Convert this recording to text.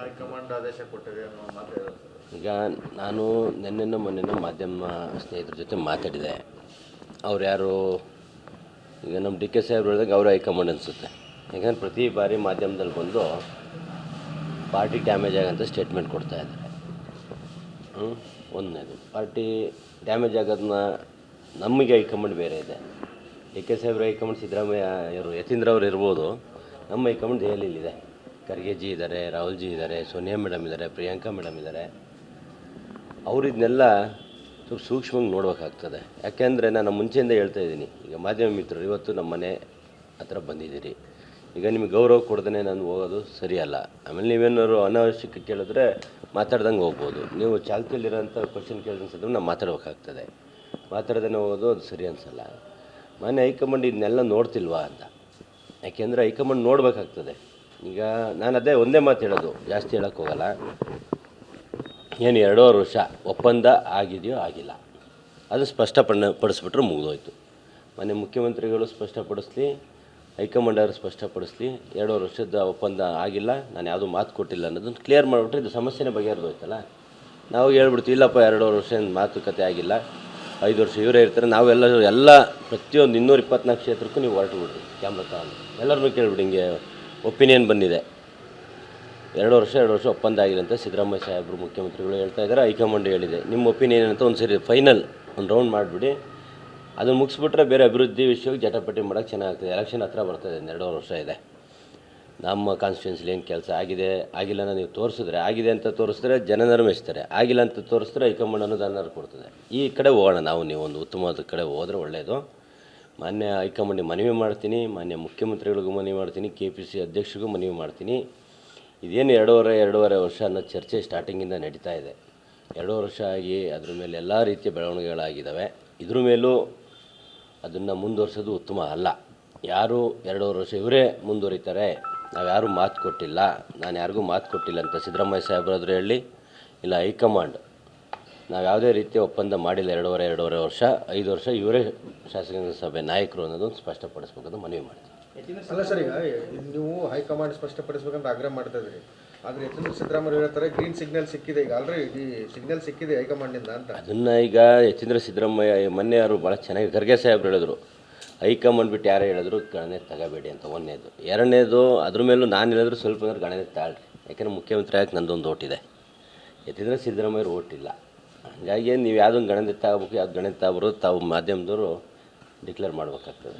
High command ಆದೇಶ ಕೊಟ್ಟಿದೆ ಈಗ ನಾನು ನಿನ್ನೆನೋ ಮೊನ್ನೆನೋ ಮಾಧ್ಯಮ ಸ್ನೇಹಿತರ ಜೊತೆ ಮಾತಾಡಿದೆ. ಅವ್ರು ಯಾರು ಈಗ ನಮ್ಮ ಡಿ ಕೆ ಸಾಹೇಬ್ರು ಹೇಳಿದಾಗ ಅವರು ಹೈಕಮಾಂಡ್ ಅನಿಸುತ್ತೆ. ಯಾಕಂದ್ರೆ ಪ್ರತಿ ಬಾರಿ ಮಾಧ್ಯಮದಲ್ಲಿ ಬಂದು ಪಾರ್ಟಿ ಡ್ಯಾಮೇಜ್ ಆಗೋಂಥ ಸ್ಟೇಟ್ಮೆಂಟ್ ಕೊಡ್ತಾ ಇದ್ದಾರೆ. ಹ್ಞೂ ಒಂದನೇದು ಪಾರ್ಟಿ ಡ್ಯಾಮೇಜ್ ಆಗೋದನ್ನ ನಮಗೆ ಹೈಕಮಾಂಡ್ ಬೇರೆ ಇದೆ. ಡಿ ಕೆ ಸಾಹೇಬ್ರ ಹೈಕಮಾಂಡ್ ಸಿದ್ದರಾಮಯ್ಯ ಇವರು ಯತೀಂದ್ರ ಅವ್ರು ಇರ್ಬೋದು ನಮ್ಮ ಹೈಕಮಾಂಡ್ ದೆಹಲಿಲಿದೆ ಖರ್ಗೆ ಜಿ ಇದ್ದಾರೆ ರಾಹುಲ್ ಜಿ ಇದ್ದಾರೆ, ಸೋನಿಯಾ ಮೇಡಮ್ ಇದ್ದಾರೆ, ಪ್ರಿಯಾಂಕಾ ಮೇಡಮ್ ಇದ್ದಾರೆ. ಅವ್ರು ಇದನ್ನೆಲ್ಲ ಸ್ವಲ್ಪ ಸೂಕ್ಷ್ಮವಾಗಿ ನೋಡಬೇಕಾಗ್ತದೆ. ಯಾಕೆಂದರೆ ನಾನು ಮುಂಚೆಯಿಂದ ಹೇಳ್ತಾ ಇದ್ದೀನಿ, ಈಗ ಮಾಧ್ಯಮ ಮಿತ್ರರು ಇವತ್ತು ನಮ್ಮ ಮನೆ ಹತ್ರ ಬಂದಿದ್ದೀರಿ. ಈಗ ನಿಮಗೆ ಗೌರವ ಕೊಡ್ದೇ ನಾನು ಹೋಗೋದು ಸರಿಯಲ್ಲ. ಆಮೇಲೆ ನೀವೇನಾದ್ರು ಅನಾವಶ್ಯಕ ಕೇಳಿದ್ರೆ ಮಾತಾಡ್ದಂಗೆ ಹೋಗ್ಬೋದು. ನೀವು ಚಾಲ್ತಿಯಲ್ಲಿರೋಂಥ ಕ್ವಶನ್ ಕೇಳಿದ್ರೆ ನಾವು ಮಾತಾಡ್ಬೇಕಾಗ್ತದೆ. ಮಾತಾಡ್ದೇ ಹೋಗೋದು ಅದು ಸರಿ ಅನಿಸಲ್ಲ. ಮನೆ ಹೈಕಮಾಂಡ್ ಇದನ್ನೆಲ್ಲ ನೋಡ್ತಿಲ್ವಾ ಅಂತ. ಯಾಕೆಂದರೆ ಹೈಕಮಾಂಡ್ ನೋಡಬೇಕಾಗ್ತದೆ. ಈಗ ನಾನು ಅದೇ ಒಂದೇ ಮಾತು ಹೇಳೋದು, ಜಾಸ್ತಿ ಹೇಳೋಕ್ಕೆ ಹೋಗಲ್ಲ. ಏನು ಎರಡೂವರೆ ವರ್ಷ ಒಪ್ಪಂದ ಆಗಿದೆಯೋ ಆಗಿಲ್ಲ. ಅದು ಸ್ಪಷ್ಟಪಡ ಪಡಿಸ್ಬಿಟ್ರೆ ಮುಗಿದೋಯ್ತು. ಮೊನ್ನೆ ಮುಖ್ಯಮಂತ್ರಿಗಳು ಸ್ಪಷ್ಟಪಡಿಸ್ಲಿ, ಹೈಕಮಾಂಡ್ ಅವರು ಸ್ಪಷ್ಟಪಡಿಸ್ಲಿ ಎರಡೂವರೆ ವರ್ಷದ ಒಪ್ಪಂದ ಆಗಿಲ್ಲ, ನಾನು ಯಾವುದೂ ಮಾತು ಕೊಟ್ಟಿಲ್ಲ ಅನ್ನೋದನ್ನು ಕ್ಲಿಯರ್ ಮಾಡಿಬಿಟ್ರೆ ಇದು ಸಮಸ್ಯೆನೇ ಬಗೆಹರಿದೋಯ್ತಲ್ಲ. ನಾವು ಹೇಳ್ಬಿಡ್ತೀವಿ, ಇಲ್ಲಪ್ಪ ಎರಡೂವರೆ ವರ್ಷ ಮಾತುಕತೆ ಆಗಿಲ್ಲ. ಐದು ವರ್ಷ ಇವರೇ ಇರ್ತಾರೆ, ನಾವೆಲ್ಲ ಎಲ್ಲ ಪ್ರತಿಯೊಂದು ಇನ್ನೂರ ಇಪ್ಪತ್ನಾಲ್ಕು ಕ್ಷೇತ್ರಕ್ಕೂ ನೀವು ಹೊರಟು ಬಿಡ್ರಿ ಕ್ಯಾಮ್ರಾ ತಗೊಂಡು. ಎಲ್ಲರನ್ನೂ ಕೇಳ್ಬಿಡಿ ಹಿಂಗೆ ಒಪಿನಿಯನ್ ಬಂದಿದೆ. ಎರಡು ವರ್ಷ ಎರಡು ವರ್ಷ ಒಪ್ಪಂದ ಆಗಿಲ್ಲ ಅಂತ ಸಿದ್ದರಾಮಯ್ಯ ಸಾಹೇಬರು ಮುಖ್ಯಮಂತ್ರಿಗಳು ಹೇಳ್ತಾ ಇದ್ದಾರೆ, ಹೈಕಮಾಂಡ್ ಹೇಳಿದೆ. ನಿಮ್ಮ ಒಪಿನಿಯನ್ ಅಂತ ಒಂದು ಸರಿ ಫೈನಲ್ ಒಂದು ರೌಂಡ್ ಮಾಡಿಬಿಡಿ. ಅದನ್ನು ಮುಗಿಸ್ಬಿಟ್ರೆ ಬೇರೆ ಅಭಿವೃದ್ಧಿ ವಿಷಯಕ್ಕೆ ಜಟಾಪಟಿ ಮಾಡೋಕ್ಕೆ ಚೆನ್ನಾಗ್ತದೆ. ಎಲೆಕ್ಷನ್ ಹತ್ರ ಬರ್ತದೆ ಎರಡೂವರೆ ವರ್ಷ ಇದೆ. ನಮ್ಮ ಕಾನ್ಸ್ಟಿಟ್ಯೂನ್ಸಿಲಿ ಏನು ಕೆಲಸ ಆಗಿದೆ? ಆಗಿಲ್ಲ ಅಂತ ನೀವು ತೋರಿಸಿದ್ರೆ, ಆಗಿದೆ ಅಂತ ತೋರಿಸಿದ್ರೆ ಜನ ಮೆಚ್ತಾರೆ. ಆಗಿಲ್ಲ ಅಂತ ತೋರಿಸಿದ್ರೆ ಹೈಕಮಾಂಡ್ ಅನುದಾನ ಕೊಡ್ತದೆ. ಈ ಕಡೆ ಹೋಗೋಣ ನಾವು, ನೀವು ಒಂದು ಉತ್ತಮವಾದ ಕಡೆ ಹೋದರೆ ಒಳ್ಳೆಯದು ಮಾನ್ಯ ಹೈಕಮಾಂಡಿಗೆ ಮನವಿ ಮಾಡ್ತೀನಿ, ಮಾನ್ಯ ಮುಖ್ಯಮಂತ್ರಿಗಳಿಗೂ ಮನವಿ ಮಾಡ್ತೀನಿ ಕೆ ಪಿ ಸಿ ಅಧ್ಯಕ್ಷರಿಗೂ ಮನವಿ ಮಾಡ್ತೀನಿ. ಇದೇನು ಎರಡೂವರೆ ಎರಡೂವರೆ ವರ್ಷ ಅನ್ನೋ ಚರ್ಚೆ ಸ್ಟಾರ್ಟಿಂಗಿಂದ ನಡೀತಾ ಇದೆ. ಎರಡು ವರ್ಷ ಆಗಿ ಅದ್ರ ಮೇಲೆ ಎಲ್ಲ ರೀತಿಯ ಬೆಳವಣಿಗೆಗಳಾಗಿದ್ದಾವೆ. ಇದ್ರ ಮೇಲೂ ಅದನ್ನು ಮುಂದುವರ್ಸೋದು ಉತ್ತಮ ಅಲ್ಲ. ಯಾರು ಎರಡೂವರೆ ವರ್ಷ ಇವರೇ ಮುಂದುವರಿತಾರೆ ನಾವು ಯಾರೂ ಮಾತು ಕೊಟ್ಟಿಲ್ಲ. ನಾನು ಯಾರಿಗೂ ಮಾತು ಕೊಟ್ಟಿಲ್ಲ ಅಂತ ಸಿದ್ದರಾಮಯ್ಯ ಸಾಹೇಬ್ರಾದ್ರೂ ಹೇಳಿ, ಇಲ್ಲ ಹೈಕಮಾಂಡ್ ನಾವು ಯಾವುದೇ ರೀತಿಯ ಒಪ್ಪಂದ ಮಾಡಿಲ್ಲ ಎರಡೂವರೆ ಎರಡೂವರೆ ವರ್ಷ ಐದು ವರ್ಷ ಇವರೇ ಶಾಸಕಾಂಗ ಸಭೆ ನಾಯಕರು ಅನ್ನೋದನ್ನು ಸ್ಪಷ್ಟಪಡಿಸ್ಬೇಕಂತ ಮನವಿ ಮಾಡ್ತೀವಿ ಅಲ್ಲ ಸರ್ ಈಗ ನೀವು ಹೈಕಮಾಂಡ್ ಸ್ಪಷ್ಟಪಡಿಸ್ಬೇಕಂತ ಆಗ್ರಹ ಮಾಡ್ತಾ ಇದ್ರಿ ಆದ್ರೆ ಯತೀಂದ್ರ ಸಿದ್ದರಾಮಯ್ಯ ಹೇಳ್ತಾರೆ ಗ್ರೀನ್ ಸಿಗ್ನಲ್ ಸಿಕ್ಕಿದೆ. ಈಗ ಆಲ್ರೆಡಿ ಸಿಗ್ನಲ್ ಸಿಕ್ಕಿದೆ ಹೈಕಮಾಂಡಿಂದ ಅಂತ. ಅದನ್ನು ಈಗ ಯತೀಂದ್ರ ಸಿದ್ದರಾಮಯ್ಯ ಮೊನ್ನೆ ಅವರು ಭಾಳ ಚೆನ್ನಾಗಿ ಖರ್ಗೆ ಸಾಹೇಬ್ರು ಹೇಳಿದ್ರು. ಹೈಕಮಾಂಡ್ ಬಿಟ್ಟು ಯಾರೇ ಹೇಳಿದ್ರು ಗಣನೆ ತಗೋಬೇಡಿ ಅಂತ ಒಂದನೇದು ಎರಡನೇದು ಅದ್ರ ಮೇಲೂ ನಾನು ಹೇಳಿದ್ರು ಸ್ವಲ್ಪ ಅಂದ್ರೆ ಗಣನೆ ತಾಳ್ರಿ. ಯಾಕೆಂದ್ರೆ ಮುಖ್ಯಮಂತ್ರಿ ಆಗಕ್ಕೆ ನಂದೊಂದು ಓಟಿದೆ ಯತೀಂದ್ರ ಸಿದ್ದರಾಮಯ್ಯರು ಓಟಿಲ್ಲ ಹಾಗಾಗಿ ನೀವು ಯಾವುದೊಂದು ಗಣಿತ ಆಗ್ಬೇಕು ಯಾವ್ದು ಗಣಿತ ಆಗ್ಬಾರ್ದು ತಾವು ಮಾಧ್ಯಮದವರು ಡಿಕ್ಲೇರ್ ಮಾಡಬೇಕಾಗ್ತದೆ.